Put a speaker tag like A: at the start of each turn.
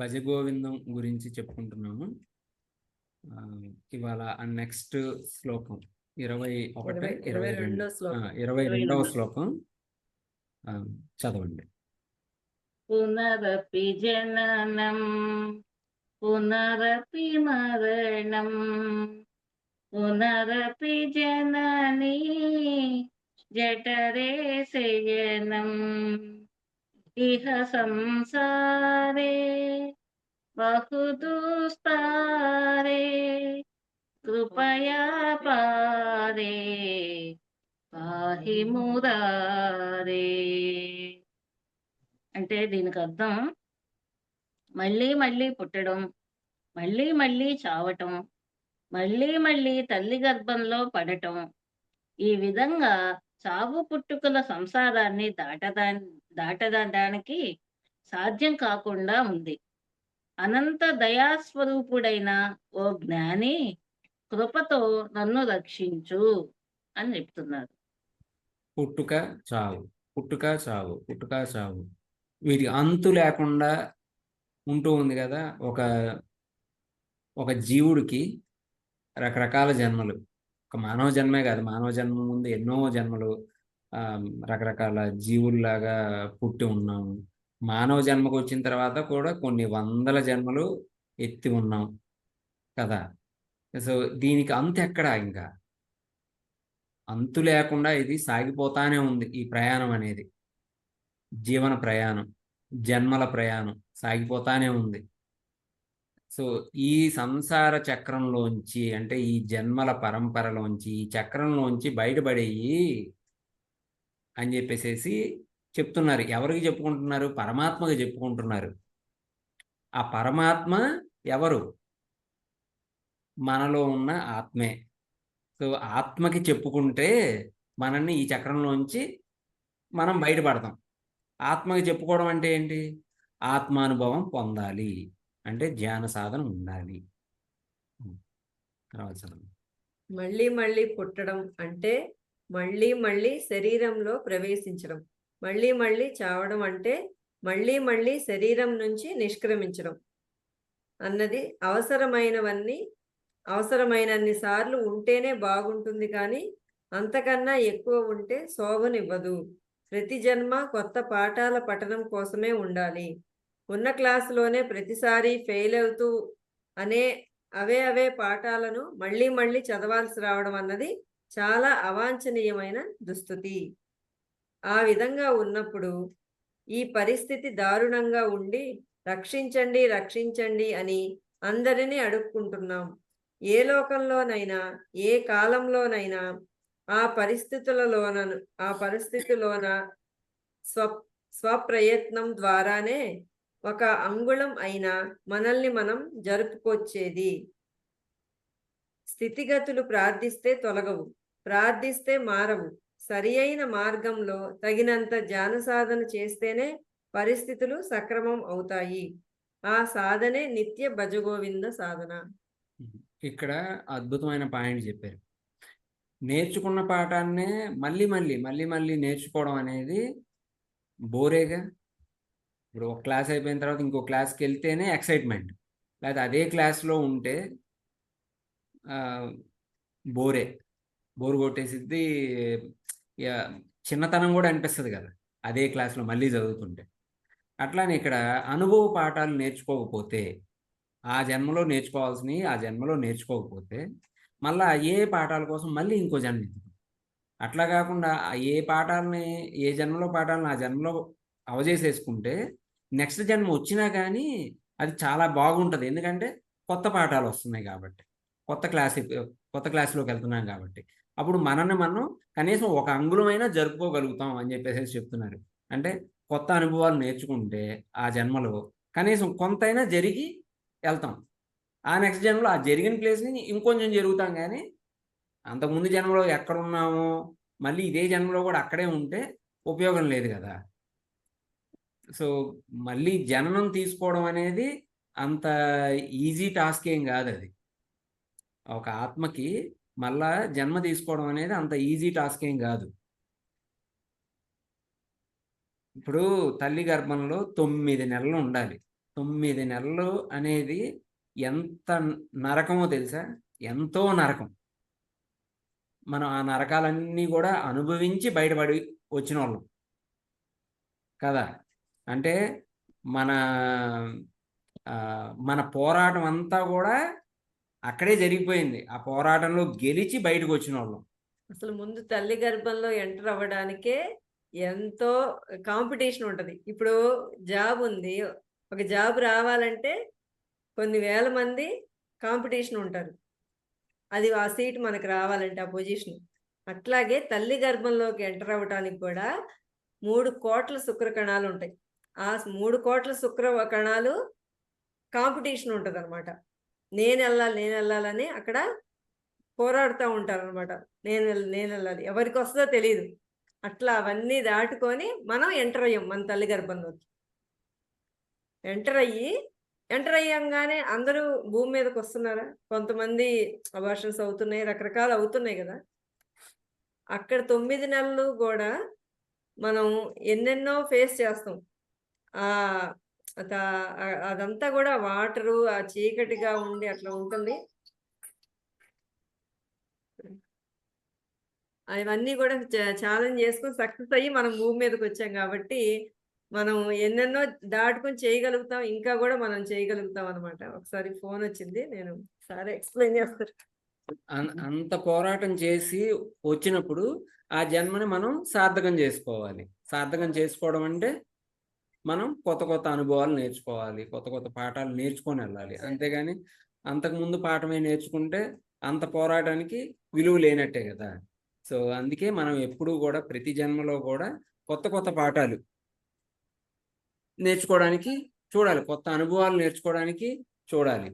A: భజగోవిందం గురించి చెప్పుకుంటున్నాము. ఇవాళ నెక్స్ట్ శ్లోకం ఇరవై ఒకటి
B: ఇరవై
A: రెండు ఇరవై రెండవ
C: రెండు.
A: శ్లోకం. చదవండి.
C: పునరపి జననం పునరపి మరణం పునరపి జననీ జఠరే శయనం. ఇహ సంసారే బహుదుస్తారే కృపయా పారే పాహి మురారే. అంటే దీనికి అర్థం మళ్ళీ మళ్ళీ పుట్టడం మళ్ళీ మళ్ళీ చావటం మళ్ళీ మళ్ళీ తల్లి గర్భంలో పడటం ఈ విధంగా చావు పుట్టుకల సంసారాన్ని దాటదా దాటదానికి సాధ్యం కాకుండా ఉంది. అనంత దయాస్వరూపుడైన ఓ జ్ఞాని కృపతో నన్ను రక్షించు అని చెప్తున్నారు.
A: పుట్టుక చావు పుట్టుక చావు పుట్టుక చావు. వీటి అంతు లేకుండా ఉంటూ ఉంది కదా ఒక ఒక జీవుడికి రకరకాల జన్మలు. ఒక మానవ జన్మే కాదు. మానవ జన్మ ముందు ఎన్నో జన్మలు ఆ, రకరకాల జీవుల్లాగా పుట్టి ఉన్నాము మానవ జన్మకు వచ్చిన తర్వాత కూడా కొన్ని వందల జన్మలు ఎత్తి ఉన్నాం కదా. సో దీనికి అంతు ఎక్కడా ఇంకా? అంతు లేకుండా ఇది సాగిపోతానే ఉంది ఈ ప్రయాణం అనేది. జీవన ప్రయాణం జన్మల ప్రయాణం సాగిపోతానే ఉంది. సో ఈ సంసార చక్రంలోంచి అంటే ఈ జన్మల పరంపరలోంచి ఈ చక్రంలోంచి బయటపడేయి అని చెప్పేసేసి చెప్తున్నారు. ఎవరికి చెప్పుకుంటున్నారు? పరమాత్మకి చెప్పుకుంటున్నారు. ఆ పరమాత్మ ఎవరు? మనలో ఉన్న ఆత్మే. సో ఆత్మకి చెప్పుకుంటే మనల్ని ఈ చక్రంలోంచి మనం బయటపడతాం. ఆత్మకి చెప్పుకోవడం అంటే ఏంటి? ఆత్మానుభవం పొందాలి. అంటే ధ్యాన సాధన ఉండాలి. తర్వాత చదవండి.
B: మళ్ళీ మళ్ళీ పుట్టడం అంటే మళ్ళీ మళ్ళీ శరీరంలో ప్రవేశించడం. మళ్ళీ మళ్ళీ చావడం అంటే మళ్ళీ మళ్ళీ శరీరం నుంచి నిష్క్రమించడం. అన్నది అవసరమైనవన్నీ అవసరమైనన్ని సార్లు ఉంటేనే బాగుంటుంది కానీ అంతకన్నా ఎక్కువ ఉంటే శోభనివ్వదు. ప్రతి జన్మ కొత్త పాఠాల పఠనం కోసమే ఉండాలి. ఉన్న క్లాసులోనే ప్రతిసారి ఫెయిల్ అవుతూ అనే అవే అవే పాఠాలను మళ్ళీ మళ్ళీ చదవాల్సి రావడం అన్నది చాలా అవాంఛనీయమైన దుస్థితి. ఆ విధంగా ఉన్నప్పుడు ఈ పరిస్థితి దారుణంగా ఉండి రక్షించండి రక్షించండి అని అందరినీ అడుక్కుంటున్నాం. ఏ లోకంలోనైనా ఏ కాలంలోనైనా ఆ పరిస్థితులలోన ఆ పరిస్థితిలోన స్వ స్వప్రయత్నం ద్వారానే ఒక అంగుళం అయినా మనల్ని మనం జరుపుకొచ్చేది. స్థితిగతులు ప్రార్థిస్తే తొలగవు ప్రార్థిస్తే మారవు. సరి అయిన మార్గంలో తగినంత ధ్యాన సాధన చేస్తేనే పరిస్థితులు సక్రమం అవుతాయి. ఆ సాధనే నిత్య భజగోవింద సాధన.
A: ఇక్కడ అద్భుతమైన పాయింట్ చెప్పారు. నేర్చుకున్న పాఠాన్నే మళ్ళీ మళ్ళీ మళ్ళీ మళ్ళీ నేర్చుకోవడం అనేది బోరేగా ఇప్పుడు ఒక క్లాస్ అయిపోయిన తర్వాత ఇంకో క్లాస్కి వెళ్తేనే ఎక్సైట్మెంట్ లేదా అదే క్లాస్లో ఉంటే బోరే. బోర్ కొట్టేసిద్ది చిన్నతనం కూడా అనిపిస్తుంది కదా అదే క్లాస్లో మళ్ళీ చదువుతుంటే. అట్లానే ఇక్కడ అనుభవ పాఠాలు నేర్చుకోకపోతే ఆ జన్మలో నేర్చుకోవాల్సినవి ఆ జన్మలో నేర్చుకోకపోతే మళ్ళా ఏ పాఠాల కోసం మళ్ళీ ఇంకో జన్మ అట్లా కాకుండా ఏ పాఠాలని ఏ జన్మలో పాఠాలను ఆ జన్మలో అవజేసేసుకుంటే నెక్స్ట్ జన్మ వచ్చినా కానీ అది చాలా బాగుంటుంది. ఎందుకంటే కొత్త పాఠాలు వస్తున్నాయి కాబట్టి. కొత్త క్లాస్ కొత్త క్లాస్లోకి వెళ్తున్నాం కాబట్టి. అప్పుడు మనల్ని మనం కనీసం ఒక అంగుళమైనా జరుపుకోగలుగుతాం అని చెప్పేసి చెప్తున్నారు. అంటే కొత్త అనుభవాలు నేర్చుకుంటే ఆ జన్మలో కనీసం కొంతైనా జరిగి వెళ్తాం. ఆ నెక్స్ట్ జన్మలో ఆ జరిగిన ప్లేస్ని ఇంకొంచెం జరుగుతాం కానీ అంతకుముందు జన్మలో ఎక్కడ ఉన్నామో మళ్ళీ ఇదే జన్మలో కూడా అక్కడే ఉంటే ఉపయోగం లేదు కదా. సో మళ్ళీ జననం తీసుకోవడం అనేది అంత ఈజీ టాస్క్ ఏం కాదు అది. ఒక ఆత్మకి మళ్ళా జన్మ తీసుకోవడం అనేది అంత ఈజీ టాస్క్ ఏం కాదు. ఇప్పుడు తల్లి గర్భంలో తొమ్మిది నెలలు ఉండాలి. తొమ్మిది నెలలు అనేది ఎంత నరకమో తెలుసా? ఎంతో నరకం. మనం ఆ నరకాలన్నీ కూడా అనుభవించి బయటపడి వచ్చిన వాళ్ళం కదా? అంటే మన మన పోరాటం అంతా కూడా అక్కడే జరిగిపోయింది. ఆ పోరాటంలో గెలిచి బయటకు వచ్చిన వాళ్ళం.
B: అసలు ముందు తల్లి గర్భంలో ఎంటర్ అవ్వడానికే ఎంతో కాంపిటీషన్ ఉంటది. ఇప్పుడు జాబ్ ఉంది. ఒక జాబ్ రావాలంటే కొన్ని వేల మంది కాంపిటీషన్ ఉంటారు. అది ఆ సీట్ మనకు రావాలంటే ఆ పొజిషన్. అట్లాగే తల్లి గర్భంలోకి ఎంటర్ అవ్వడానికి కూడా మూడు కోట్ల శుక్ర కణాలు ఉంటాయి. ఆ మూడు కోట్ల శుక్ర కణాలు కాంపిటీషన్ ఉంటుంది అనమాట నేను వెళ్ళాలి నేను వెళ్ళాలని అక్కడ పోరాడుతూ ఉంటారు అనమాట నేను నేను వెళ్ళాలి ఎవరికి వస్తుందో తెలియదు అట్లా అవన్నీ దాటుకొని మనం ఎంటర్ అయ్యాం మన తల్లి గర్భంలోకి. ఎంటర్ అయ్యి ఎంటర్ అయ్యంగానే అందరూ భూమి మీదకి వస్తున్నారా? కొంతమంది అబార్షన్స్ అవుతున్నాయి రకరకాలు అవుతున్నాయి కదా. అక్కడ తొమ్మిది నెలలు కూడా మనం ఎన్నెన్నో ఫేస్ చేస్తాం. ఆ అదంతా కూడా వాటరు ఆ చీకటిగా ఉండి అట్లా ఉంటుంది. అవన్నీ కూడా ఛాలెంజ్ చేసుకుని సక్సెస్ అయ్యి మనం భూమి మీదకి వచ్చాం కాబట్టి మనం ఎన్నెన్నో దాటుకొని చేయగలుగుతాం. ఇంకా కూడా మనం చేయగలుగుతాం అనమాట ఒకసారి ఫోన్ వచ్చింది నేను సరే ఎక్స్ప్లెయిన్ చేస్తారు
A: అంత పోరాటం చేసి వచ్చినప్పుడు ఆ జన్మని మనం సార్థకం చేసుకోవాలి. సార్థకం చేసుకోవడం అంటే మనం కొత్త కొత్త అనుభవాలు నేర్చుకోవాలి కొత్త కొత్త పాఠాలు నేర్చుకొని వెళ్ళాలి. అంతేగాని అంతకుముందు పాఠమే నేర్చుకుంటే అంత పోరాటానికి విలువ లేనట్టే కదా. సో అందుకే మనం ఎప్పుడూ కూడా ప్రతి జన్మలో కూడా కొత్త కొత్త పాఠాలు నేర్చుకోవడానికి చూడాలి. కొత్త అనుభవాలు నేర్చుకోవడానికి చూడాలి.